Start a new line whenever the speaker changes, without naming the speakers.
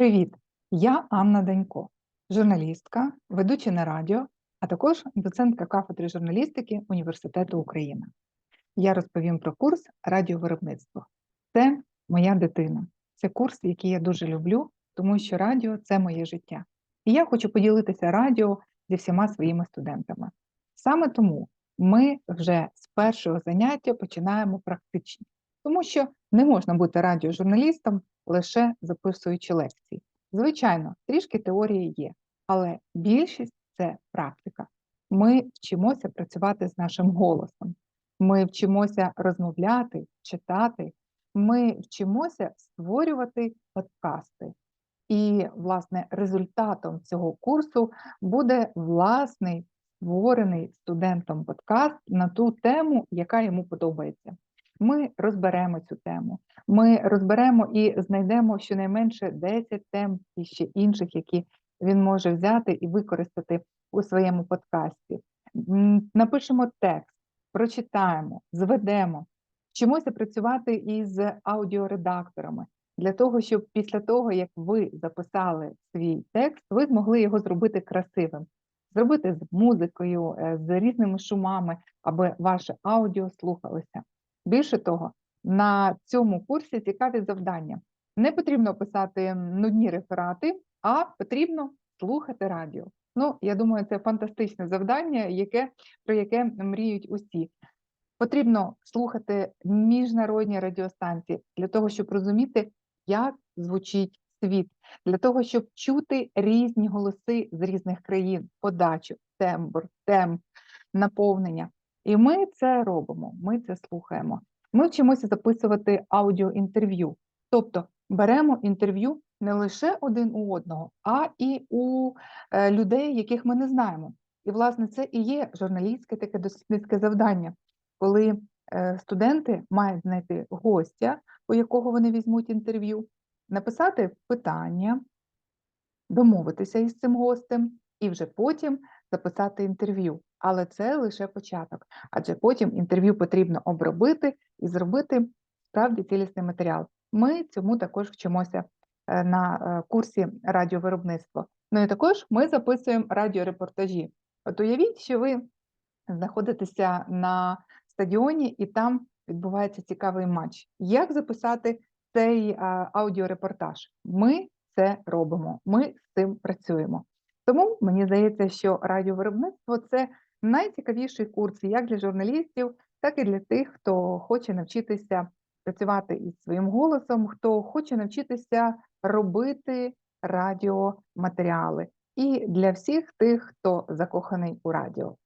Привіт! Я Анна Данько, журналістка, ведуча на радіо, а також доцентка кафедри журналістики Університету Україна. Я розповім про курс радіовиробництво. Це моя дитина. Це курс, який я дуже люблю, тому що радіо це моє життя. І я хочу поділитися радіо зі всіма своїми студентами. Саме тому ми вже з першого заняття починаємо практичні, тому що не можна бути радіожурналістом лише записуючи лекції. Звичайно, трішки теорії є, але більшість це практика. Ми вчимося працювати з нашим голосом, ми вчимося розмовляти, читати, ми вчимося створювати подкасти. І, власне, результатом цього курсу буде власний створений студентом подкаст на ту тему, яка йому подобається. Ми розберемо цю тему. Ми розберемо і знайдемо щонайменше 10 тем і ще інших, які він може взяти і використати у своєму подкасті. Напишемо текст, прочитаємо, зведемо, вчимося працювати із аудіоредакторами для того, щоб після того, як ви записали свій текст, ви змогли його зробити красивим, зробити з музикою, е, з різними шумами, аби ваше аудіо слухалося. Більше того, на цьому курсі цікаві завдання. Не потрібно писати нудні реферати, а потрібно слухати радіо. Ну, я думаю, це фантастичне завдання, яке, про яке мріють усі. Потрібно слухати міжнародні радіостанції для того, щоб розуміти, як звучить світ, для того, щоб чути різні голоси з різних країн, подачу, тембр, темп, наповнення. І ми це робимо, ми це слухаємо. Ми вчимося записувати аудіоінтерв'ю, тобто беремо інтерв'ю не лише один у одного, а і у е, людей, яких ми не знаємо. І, власне, це і є журналістське таке дослідницьке завдання, коли е, студенти мають знайти гостя, у якого вони візьмуть інтерв'ю, написати питання, домовитися із цим гостем, і вже потім записати інтерв'ю. Але це лише початок, адже потім інтерв'ю потрібно обробити і зробити справді цілісний матеріал. Ми цьому також вчимося е, на е, курсі радіовиробництва. Ну і також ми записуємо радіорепортажі. От уявіть, що ви знаходитеся на стадіоні і там відбувається цікавий матч. Як записати цей аудіорепортаж? Ми це робимо, ми з цим працюємо. Тому мені здається, що радіовиробництво це найцікавіший курс як для журналістів, так і для тих, хто хоче навчитися працювати із своїм голосом, хто хоче навчитися робити радіоматеріали, і для всіх тих, хто закоханий у радіо.